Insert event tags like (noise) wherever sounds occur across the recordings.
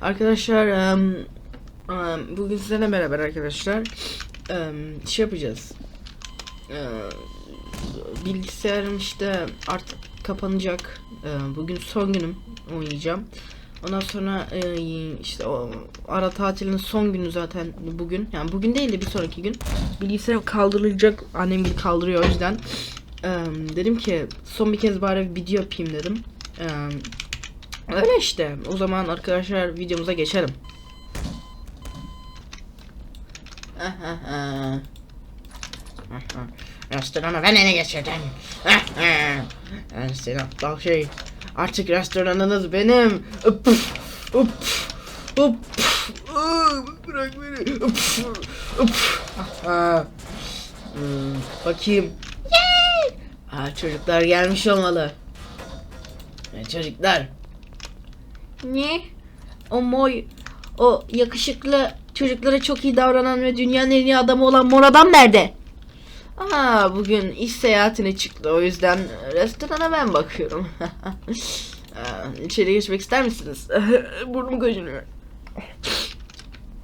Arkadaşlar em, em, bugün sizlerle beraber arkadaşlar em, şey yapacağız. Em, bilgisayarım işte artık kapanacak. Em, bugün son günüm oynayacağım. Ondan sonra e, işte o ara tatilin son günü zaten bugün. Yani bugün değil de bir sonraki gün. Bilgisayarım kaldırılacak. Annem gibi kaldırıyor o yüzden. Em, dedim ki son bir kez bari bir video yapayım dedim. Em, öyle işte. O zaman arkadaşlar videomuza geçelim. Restoranı ben ele geçirdim. Restoran bak şey. Artık restoranınız benim. Up, up, up, Bırak beni. Up, up. Hmm, Bakayım. Aa, çocuklar gelmiş olmalı. Çocuklar. Ne? O moy, o yakışıklı çocuklara çok iyi davranan ve dünyanın en iyi adamı olan mor adam nerede? Aa, bugün iş seyahatine çıktı o yüzden restorana ben bakıyorum. (laughs) Aa, İçeri geçmek ister misiniz? (laughs) Burnum kaşınıyor.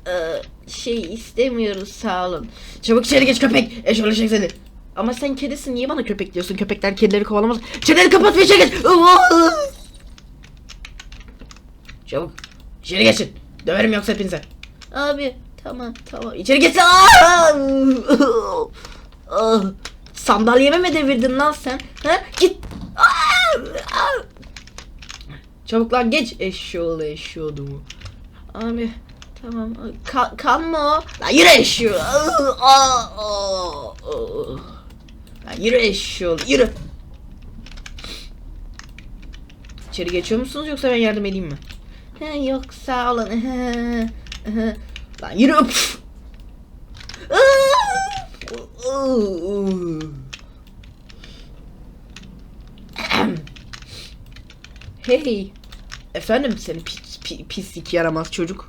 Ee, şey istemiyoruz sağ olun. Çabuk içeri geç köpek. Eşolaşacak seni. Ama sen kedisin niye bana köpek diyorsun? Köpekler kedileri kovalamaz. Çeneni kapat ve içeri geç. Çabuk. İçeri geçin. Döverim yoksa hepinize. Abi tamam tamam. İçeri geçsin. Aa! Sandalyeme mi devirdin lan sen? Ha? Git. Aa! Aa! Çabuk lan geç. Eşşoğlu eşşoğlu. Abi tamam. Ka kan mı o? Lan yürü eşşoğlu. Lan yürü eşşoğlu yürü. İçeri geçiyor musunuz yoksa ben yardım edeyim mi? He, yok sağ olun. Lan yürü. Hey. Efendim seni pis, pi- pislik yaramaz çocuk.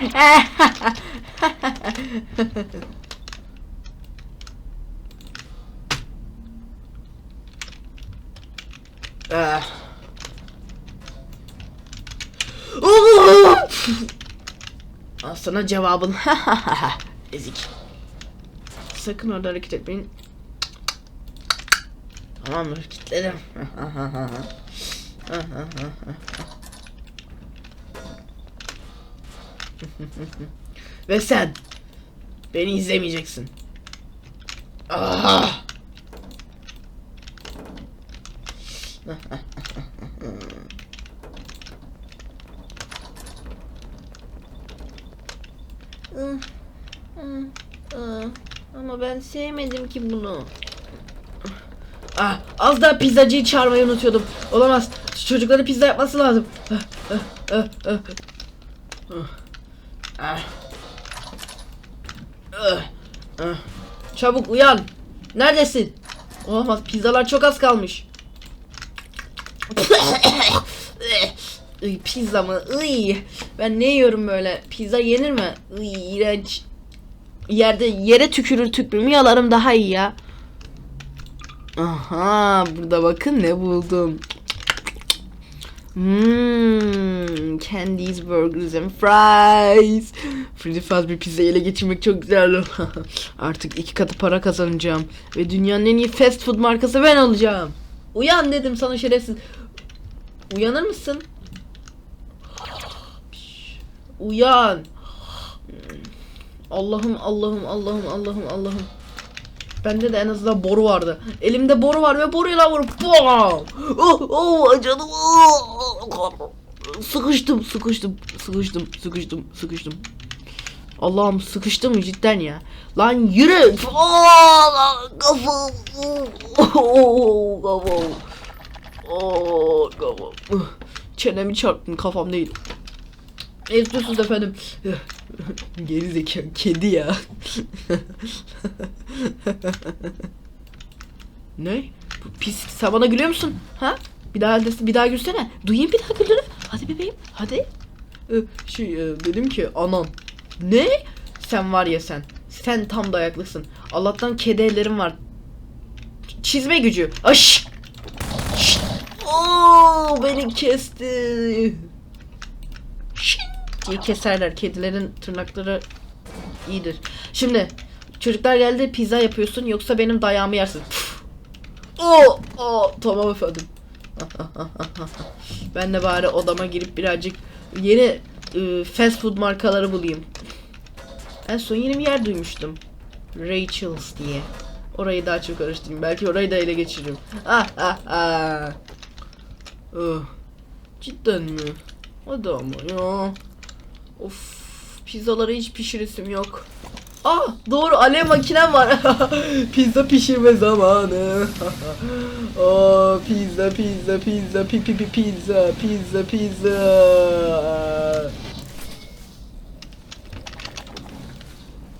(laughs) Ah. (laughs) Al sana cevabın. (laughs) Ezik. Sakın orada hareket etmeyin. Tamamdır kilitledim. (laughs) Ve sen beni izlemeyeceksin. Ah! Ama ben sevmedim ki bunu. Ah, az daha pizzacıyı çağırmayı unutuyordum. Olamaz. Şu Çocuklara pizza yapması lazım. Ah, ah, ah. Çabuk uyan. Neredesin? Olamaz. Pizzalar çok az kalmış. (coughs) Pizza mı? Iy. Ben ne yiyorum böyle? Pizza yenir mi? Iy, iğrenç. Yerde yere tükürür tükürümü yalarım daha iyi ya. Aha burada bakın ne buldum. Hmm, candies, burgers and fries. Freddy Faz bir pizza ele geçirmek çok güzel. (laughs) Artık iki katı para kazanacağım. Ve dünyanın en iyi fast food markası ben olacağım. Uyan dedim sana şerefsiz. Uyanır mısın? (gasps) Uyan. Allah'ım Allah'ım Allah'ım Allah'ım Allah'ım. Bende de en azından boru vardı. Elimde boru var ve boruyla vurup! Oh, oh canım. Oh! Sıkıştım, sıkıştım, sıkıştım, sıkıştım, sıkıştım. Allah'ım sıkıştım cidden ya. Lan yürü. Oh, kafam. Oh, kafam. Oh, kafam. Çenemi çarptın kafam değil. İstiyorsunuz efendim? (laughs) Geri zekalı kedi ya. (laughs) ne? Bu pis sen bana gülüyor musun? Ha? Bir daha bir daha gülsene. Duyayım bir daha gülünü. Hadi bebeğim. Hadi. Ee, şey e, dedim ki anan. Ne? Sen var ya sen. Sen tam dayaklısın. Allah'tan kedi ellerim var. Çizme gücü. Aş. Oo beni kesti. Diye keserler. Kedilerin tırnakları iyidir. Şimdi çocuklar geldi pizza yapıyorsun yoksa benim dayağımı yersin. Oo, oo, tamam efendim. (laughs) ben de bari odama girip birazcık yeni e, fast food markaları bulayım. En son yeni bir yer duymuştum. Rachel's diye. Orayı daha çok araştırayım. Belki orayı da ele geçiririm. Ah ah ah. Oh. Cidden mi? Hadi ama ya. Of. Pizzaları hiç pişiresim yok. Ah doğru alev makinem var. (laughs) pizza pişirme zamanı. (laughs) oh pizza pizza pizza pi pi pi pizza pizza pizza.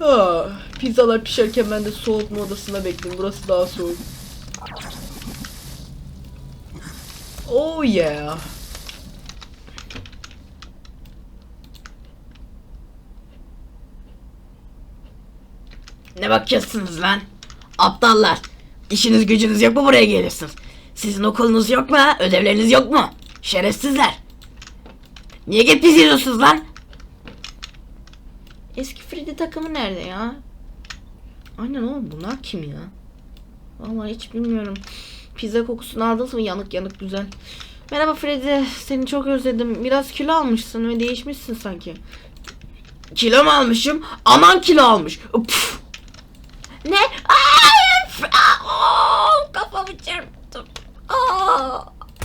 Ah, pizzalar pişerken ben de soğutma odasına bekleyeyim. Burası daha soğuk. Oh yeah. Ne bakıyorsunuz lan? Aptallar. İşiniz gücünüz yok mu buraya geliyorsunuz? Sizin okulunuz yok mu ha? Ödevleriniz yok mu? Şerefsizler. Niye gelip yiyorsunuz lan? Eski Freddy takımı nerede ya? Aynen oğlum bunlar kim ya? Vallahi hiç bilmiyorum. Pizza kokusunu aldınız mı? Yanık yanık güzel. Merhaba Freddy. Seni çok özledim. Biraz kilo almışsın ve değişmişsin sanki. Kilo mu almışım? Aman kilo almış. Püf. Ne? Ay! f- aa, oo, Kafamı çarptım. Aa!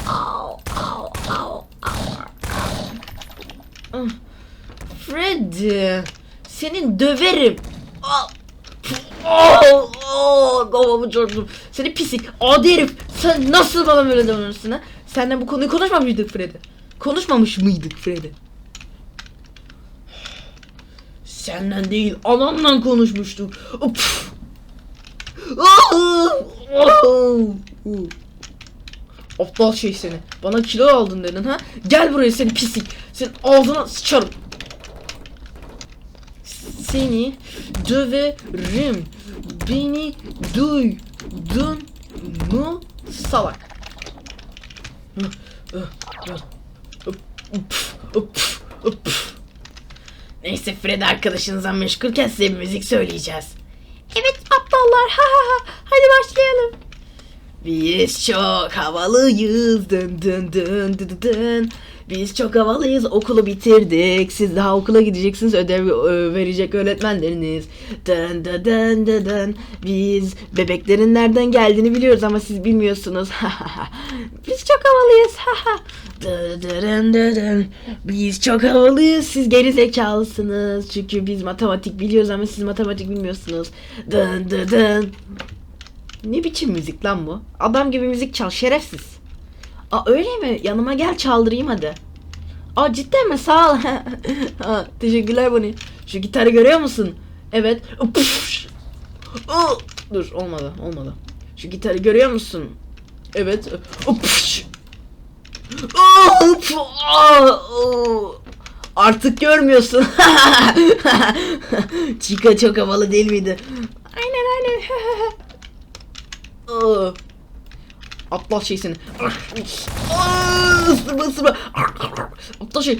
Au, au, au, au. Ah, Freddy. Seni döverim. Aa! Oh. Seni pislik. Adi herif. Sen nasıl bana böyle davranırsın ha? Senden bu konuyu konuşmamıştık Freddy. Konuşmamış mıydık Freddy? Senden değil, anamla konuşmuştuk. Of. Aptal şey seni. Bana kilo aldın dedin ha? Gel buraya seni pislik. Senin ağzına sıçarım. Seni döverim. Beni duydun mu salak? Neyse Fred arkadaşınızla meşgulken size bir müzik söyleyeceğiz. Evet aptallar. Ha ha ha. Hadi başlayalım. Biz çok havalıyız. Dın dın dın dın dın. Biz çok havalıyız. Okulu bitirdik. Siz daha okula gideceksiniz. Ödev ö, verecek öğretmenleriniz. Dın dın dın dın dın. Biz bebeklerin nereden geldiğini biliyoruz ama siz bilmiyorsunuz. (laughs) Biz çok havalıyız. Dın dın dın dın. Biz çok havalıyız. Siz geri zekalısınız. Çünkü biz matematik biliyoruz ama siz matematik bilmiyorsunuz. Dın dın dın. Ne biçim müzik lan bu? Adam gibi müzik çal şerefsiz. Aa öyle mi? Yanıma gel çaldırayım hadi. Aa cidden mi? Sağ ol. (laughs) ha, teşekkürler Bonnie. Şu gitarı görüyor musun? Evet. Aa, Dur olmadı olmadı. Şu gitarı görüyor musun? Evet. Aa. Artık görmüyorsun. (laughs) Chica çok havalı değil miydi? Aynen aynen. (laughs) Aptal şey seni. Aa, Isırma ısırma. Aptal şey.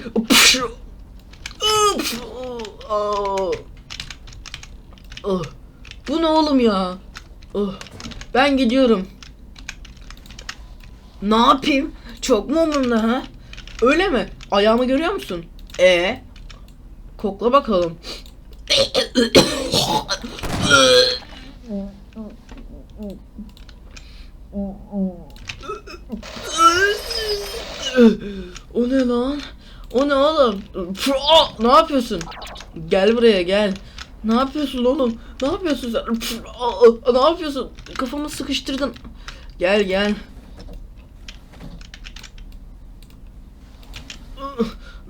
Bu ne oğlum ya? Ben gidiyorum. Ne yapayım? Çok mu umurumda ha? Öyle mi? Ayağımı görüyor musun? E Kokla bakalım. O ne lan? O ne oğlum? Aa, Ne yapıyorsun? Gel buraya gel. Ne yapıyorsun oğlum? Ne yapıyorsun sen? Aa, Ne yapıyorsun? Kafamı sıkıştırdın. Gel gel.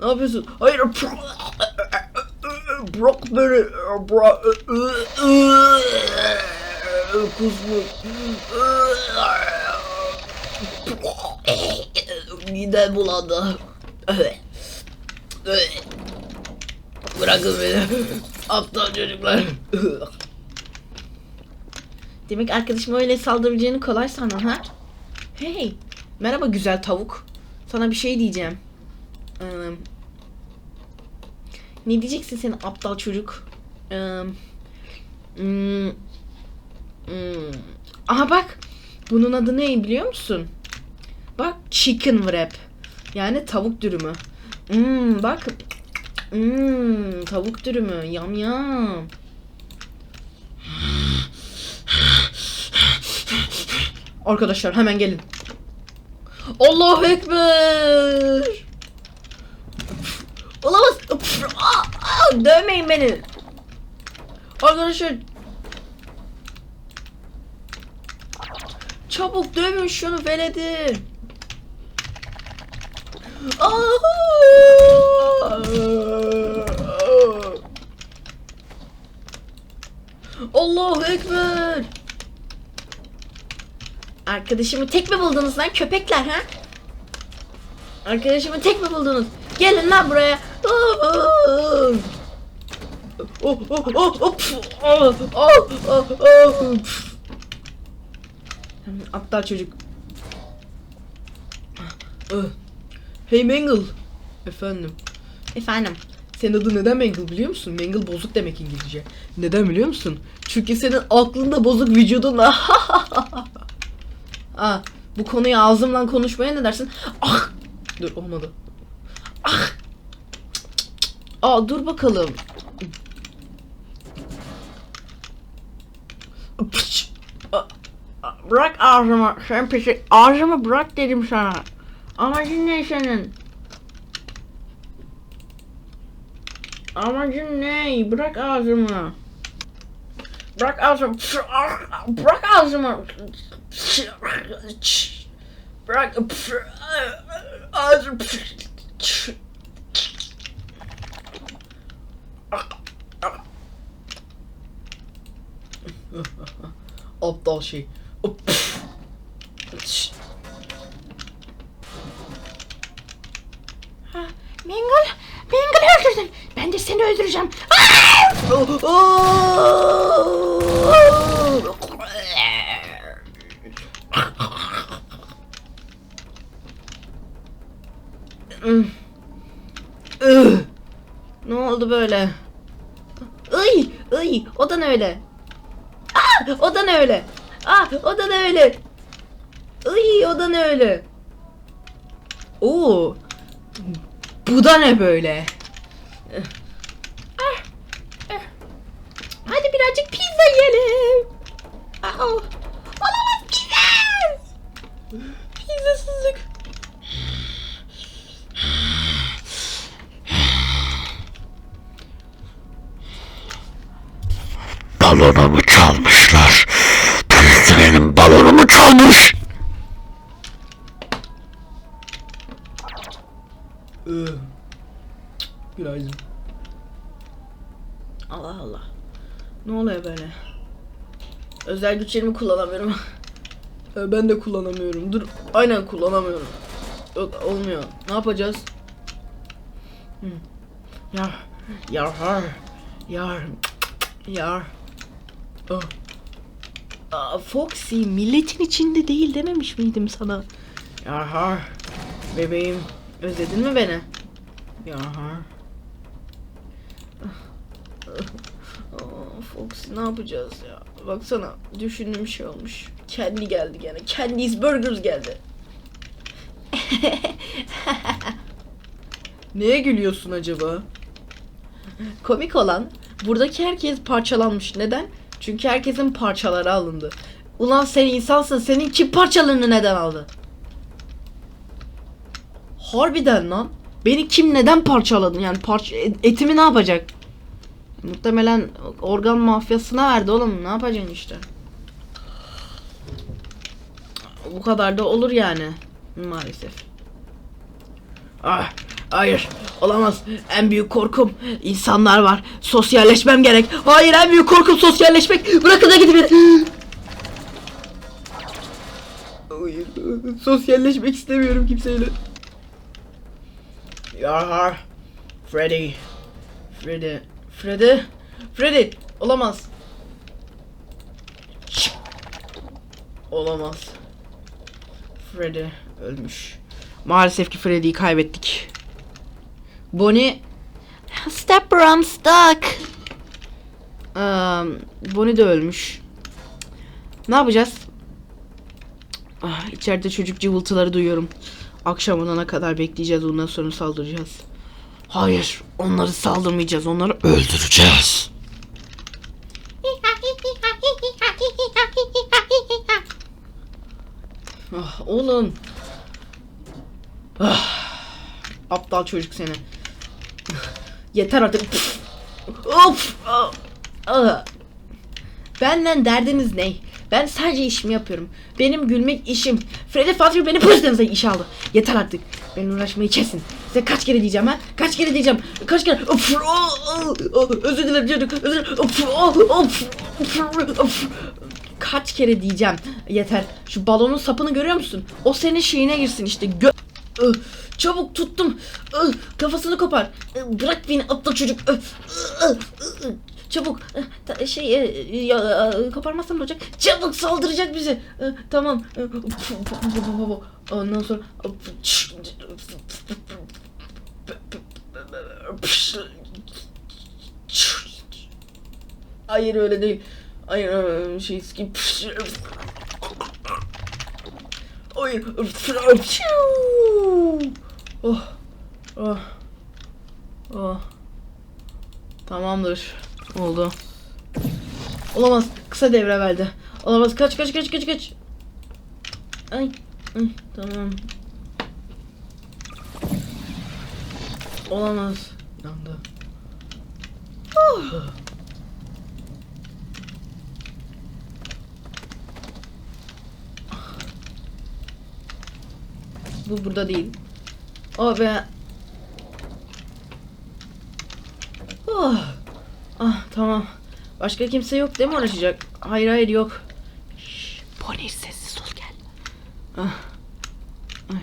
Ne yapıyorsun? Hayır. Bırak beni. Bırak. Kusmuk. Midem bulandı. Bırakın beni. Aptal çocuklar. Demek arkadaşıma öyle saldırabileceğini kolay sandın ha? Hey, Merhaba güzel tavuk. Sana bir şey diyeceğim. Ee, ne diyeceksin sen aptal çocuk? Ee, hmm, hmm. Aha bak. Bunun adı ne biliyor musun? Bak chicken wrap. Yani tavuk dürümü. Hmm, bak. Hmm, tavuk dürümü. Yam yam. Arkadaşlar hemen gelin. Allahu Ekber. Olamaz. Aa, aa, dövmeyin beni. Arkadaşlar. Çabuk dövün şunu veledi. Allahu Ekber. Arkadaşımı tek mi buldunuz lan köpekler ha? Arkadaşımı tek mi buldunuz? Gelin lan buraya. Aptal çocuk. Hey Mangle. Efendim. Efendim. Senin adın neden Mangle biliyor musun? Mangle bozuk demek İngilizce. Neden biliyor musun? Çünkü senin aklında bozuk vücudunda. (laughs) Aa, bu konuyu ağzımdan konuşmaya ne dersin? Ah! Dur olmadı. Ah! Aa dur bakalım. Bırak ağzımı. Sen pisi. Ağzımı bırak dedim sana. Amacın ne senin? Amacın ne? Bırak ağzımı. Bırak ağzımı. Bırak ağzımı. Bırak ağzımı. Aptal şey. Mengel, Mengel öldürdün. Ben de seni öldüreceğim. ne oldu böyle? Ay, ay, o da ne öyle? Ah, o da ne öyle? Ah, o da ne öyle? Ay, o da ne öyle? Oo, bu da ne böyle? Ah, ah. Hadi birazcık pizza yiyelim. Ah, olamaz pizza. Pizzasızlık. Balonumu çalmışlar. Birisi benim balonumu çalmış. Günaydın. Allah Allah. Ne oluyor böyle? Özel güçlerimi kullanamıyorum. Ben de kullanamıyorum. Dur. Aynen kullanamıyorum. Yok olmuyor. Ne yapacağız? Yar. Yar. Yar. Yar. Oh. Aa, Foxy milletin içinde değil dememiş miydim sana? Yar. Bebeğim. Özledin mi beni? Yar. Aa, Foxy ne yapacağız ya? Baksana düşündüğüm şey olmuş. Kendi geldi gene. Candy's Burgers geldi. (laughs) Neye gülüyorsun acaba? Komik olan buradaki herkes parçalanmış. Neden? Çünkü herkesin parçaları alındı. Ulan sen insansın. Senin kim parçalarını neden aldı? Harbiden lan. Beni kim neden parçaladı? Yani parça etimi ne yapacak? Muhtemelen organ mafyasına verdi oğlum. Ne yapacaksın işte? Bu kadar da olur yani. Maalesef. Ah, hayır. Olamaz. En büyük korkum insanlar var. Sosyalleşmem gerek. Hayır en büyük korkum sosyalleşmek. Bırakın da gidin. Sosyalleşmek istemiyorum kimseyle. Yar. Freddy. Freddy. Freddy. Freddy. Olamaz. Olamaz. Freddy. Ölmüş. Maalesef ki Freddy'yi kaybettik. Bonnie Stepper I'm stuck. Um, Bonnie de ölmüş. Ne yapacağız? Ah, içeride çocuk cıvıltıları duyuyorum. Akşam olana kadar bekleyeceğiz. Ondan sonra saldıracağız. Hayır. Onları saldırmayacağız. Onları Öldüreceğiz. Ah, oğlum. Ah, aptal çocuk seni. Yeter artık. of. Ah, ah. Benden derdiniz ne? Ben sadece işimi yapıyorum. Benim gülmek işim. Freddy Fazbear beni pozisyonumuza iş aldı. Yeter artık. Ben uğraşmayı kesin. Size kaç kere diyeceğim ha? Kaç kere diyeceğim? Kaç kere? Of, oh, oh, özür dilerim çocuk. Özür. Of, oh, of, of, of. Kaç kere diyeceğim. Yeter. Şu balonun sapını görüyor musun? O senin şeyine girsin işte. Gö Ih, Çabuk tuttum. Ih, Kafasını kopar. Bırak beni aptal çocuk. Çabuk. Ta- Şey e, e, koparmazsam ne olacak? Çabuk saldıracak bizi. Ih, Tamam. Ih, (laughs) Ondan sonra (laughs) Hayır öyle değil. Hayır şey skip. Hayır. Oh. Oh. Oh. Tamamdır. Oldu. Olamaz. Kısa devre verdi. Olamaz. Kaç kaç kaç kaç kaç. Ay. Ay. Tamam. Olamaz. Yandı. Oh. Bu burada değil. O be. Oh. Ah tamam. Başka kimse yok değil mi uğraşacak? Hayır hayır yok. Şşş, Bonnie sessiz ol gel. Ah. Ay.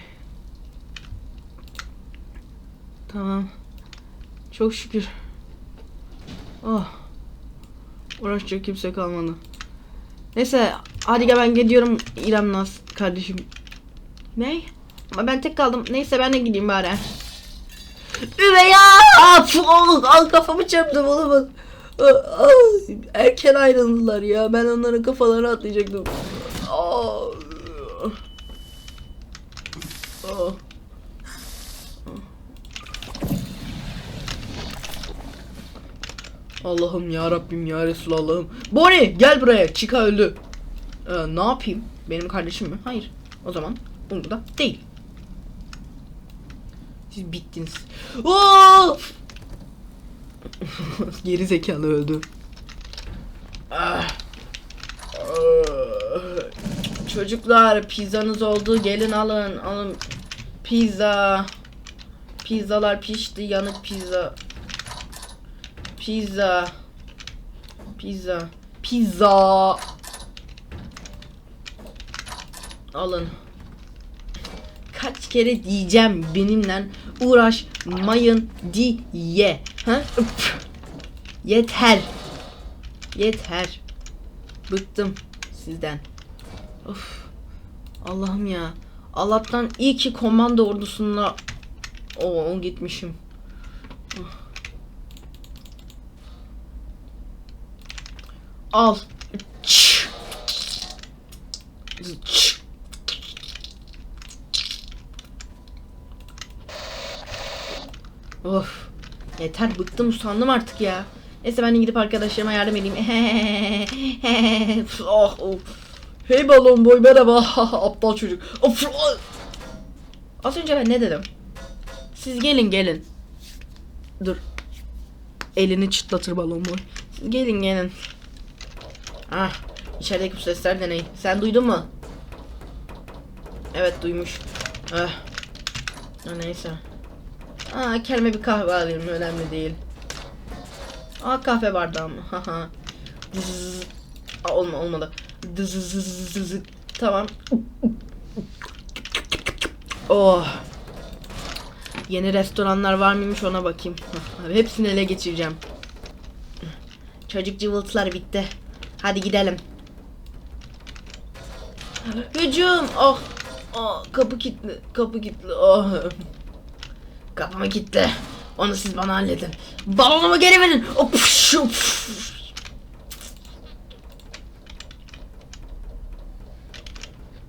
Tamam. Çok şükür. Oh. Uğraşacak kimse kalmadı. Neyse hadi gel ben gidiyorum İrem Naz kardeşim. Ne? Ben tek kaldım. Neyse ben de gideyim bari. Üvey ya! Oh, al kafamı çarptım oğlum. Erken ayrıldılar ya. Ben onların kafalarına atlayacaktım. Ah. Ah. Allah'ım ya Rabbim ya Resulallah'ım. Bonnie gel buraya. Chica öldü. Ee, ne yapayım? Benim kardeşim mi? Hayır. O zaman umurumda değil. Siz bittiniz. Of! (laughs) Geri zekalı öldü. Ah. Ah. Çocuklar pizzanız oldu. Gelin alın. Alın. Pizza. Pizzalar pişti. Yanık pizza. Pizza. Pizza. Pizza. Alın. Kaç kere diyeceğim benimle uğraşmayın diye. Ha? Üf. Yeter. Yeter. Bıktım sizden. Of. Allah'ım ya. Allah'tan iyi ki komando ordusuna o gitmişim. Of. Al. Ç. Ç. Of. Yeter bıktım usandım artık ya. Neyse ben gidip arkadaşlarıma yardım edeyim. (laughs) oh, oh. Hey balon boy merhaba. (laughs) Aptal çocuk. Of. Az önce ben ne dedim? Siz gelin gelin. Dur. Elini çıtlatır balon boy. Siz gelin gelin. Ah. içerideki bu sesler de? Sen duydun mu? Evet duymuş. Ah. Neyse. Aa kendime bir kahve alayım önemli değil. Aa kahve bardağı mı? Haha. Aa, olma olmadı. Tamam. Oh. Yeni restoranlar var mıymış ona bakayım. Hepsini ele geçireceğim. Çocuk cıvıltılar bitti. Hadi gidelim. Hücum. Oh. Aa, kapı kilitli. Kapı kilitli. Ah. Kapımı kilitli. Onu siz bana halledin. Balonumu geri verin. Of, şuf.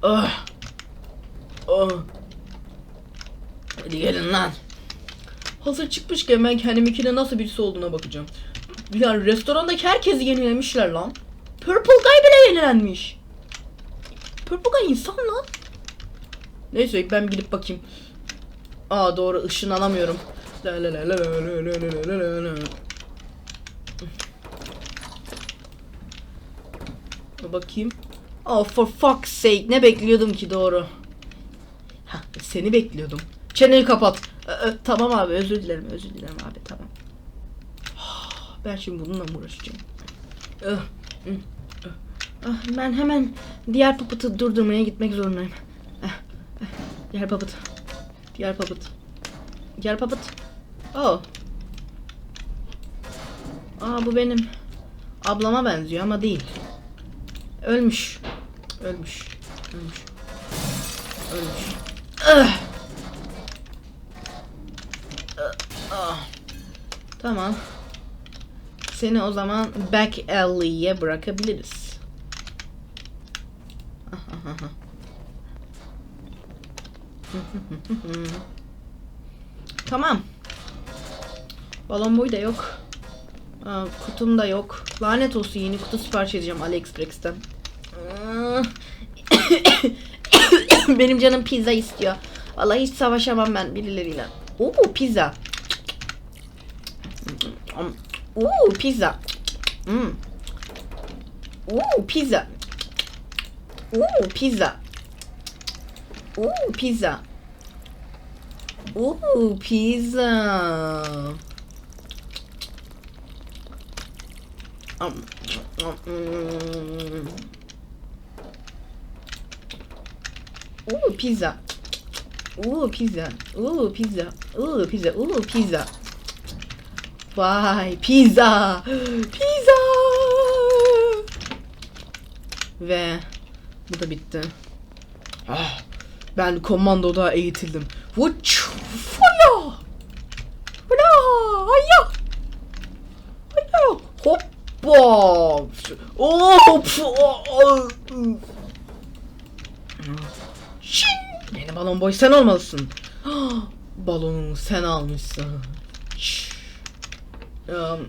Ah. Ah. Hadi gelin lan. Hazır çıkmışken ben kendiminkine nasıl birisi olduğuna bakacağım. Yani restorandaki herkesi yenilemişler lan. Purple Guy bile yenilenmiş. Purple Guy insan lan. Neyse ben gidip bakayım. Aa doğru ışınlanamıyorum. Bakayım. Oh for fuck's sake ne bekliyordum ki doğru. Heh, seni bekliyordum. Çeneni kapat. Ee, tamam abi özür dilerim özür dilerim abi tamam. (sighs) Ben şimdi bununla uğraşacağım. Ah, ben hemen diğer papıtı durdurmaya gitmek zorundayım. Ah, ah, diğer papıtı. Diğer papıt. Diğer papıt. Oh. Aa bu benim ablama benziyor ama değil. Ölmüş. Ölmüş. Ölmüş. Ölmüş. Ah. Ah, ah. Tamam. Seni o zaman back alley'e bırakabiliriz. (laughs) tamam. Balon boy da yok. Aa, kutum da yok. Lanet olsun yeni kutu sipariş edeceğim AliExpress'ten. (coughs) Benim canım pizza istiyor. Vallahi hiç savaşamam ben birileriyle. Oo pizza. Oo pizza. Hmm. Oo pizza. Oo pizza. Oo pizza. Oo pizza. Um, um, mm. Ooh, pizza. Ooh, pizza. Ooh, pizza. Ooh, pizza. Ooh, pizza. Vay, pizza. Pizza. Ve bu da bitti. Ah, ben komandoda eğitildim. Vuç, faya. Faya, hayya. Hayya. Hoppa. Hop. Şin! Yeni balon boy sen olmalısın. (gasps) Balonu sen almışsın. Um.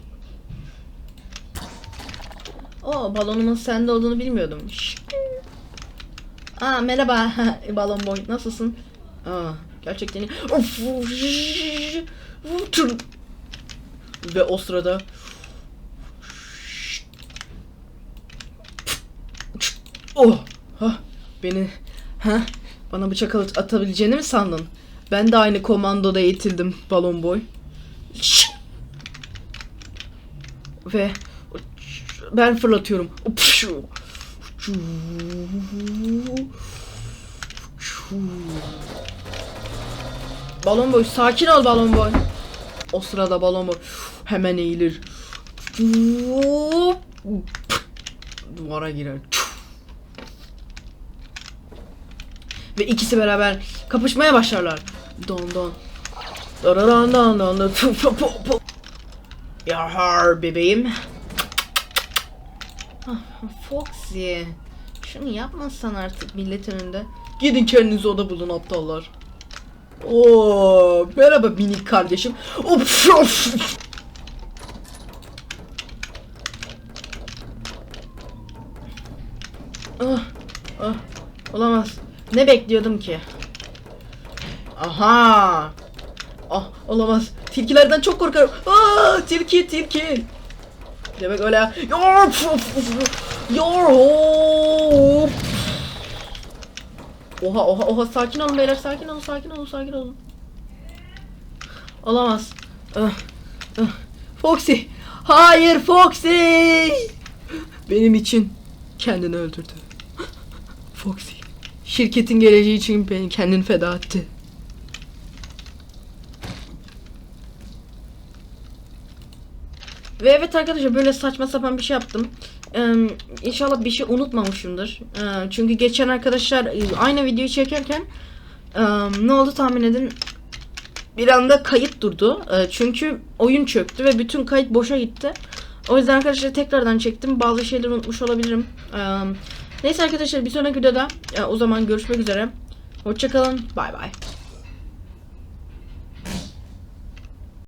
O balonumun sende olduğunu bilmiyordum. Şş. Aa merhaba (laughs) balon boy nasılsın? Aa gerçekten iyi. Of. Ve o sırada Oh, ha, beni, ha, bana bıçak at- atabileceğini mi sandın? Ben de aynı komandoda eğitildim balon boy. Ve ben fırlatıyorum. Upşu. Balon boy sakin ol balon boy. O sırada balon boy hemen eğilir. Duvara girer. Ve ikisi beraber kapışmaya başlarlar. Don don. Dararan don don don. Yahar bebeğim. Ah, Foxy. Şunu yapmasan artık millet önünde. Gidin kendinize oda bulun aptallar. Oo, merhaba minik kardeşim. Of, of. Ah, ah, olamaz. Ne bekliyordum ki? Aha! Ah, olamaz. Tilkilerden çok korkarım. Aa, tilki, tilki. Demek öyle. Yor, yor. Oha, oha, oha. Sakin olun beyler, sakin olun, sakin olun, sakin olun. Olamaz. Foxy. Hayır Foxy. Benim için kendini öldürdü. Foxy. Şirketin geleceği için beni kendini feda etti. Ve evet arkadaşlar böyle saçma sapan bir şey yaptım. Ee, inşallah bir şey unutmamışımdır. Ee, çünkü geçen arkadaşlar e, aynı videoyu çekerken e, ne oldu tahmin edin. Bir anda kayıt durdu. Ee, çünkü oyun çöktü ve bütün kayıt boşa gitti. O yüzden arkadaşlar tekrardan çektim. Bazı şeyleri unutmuş olabilirim. Ee, neyse arkadaşlar bir sonraki videoda e, o zaman görüşmek üzere. Hoşçakalın. Bay bay.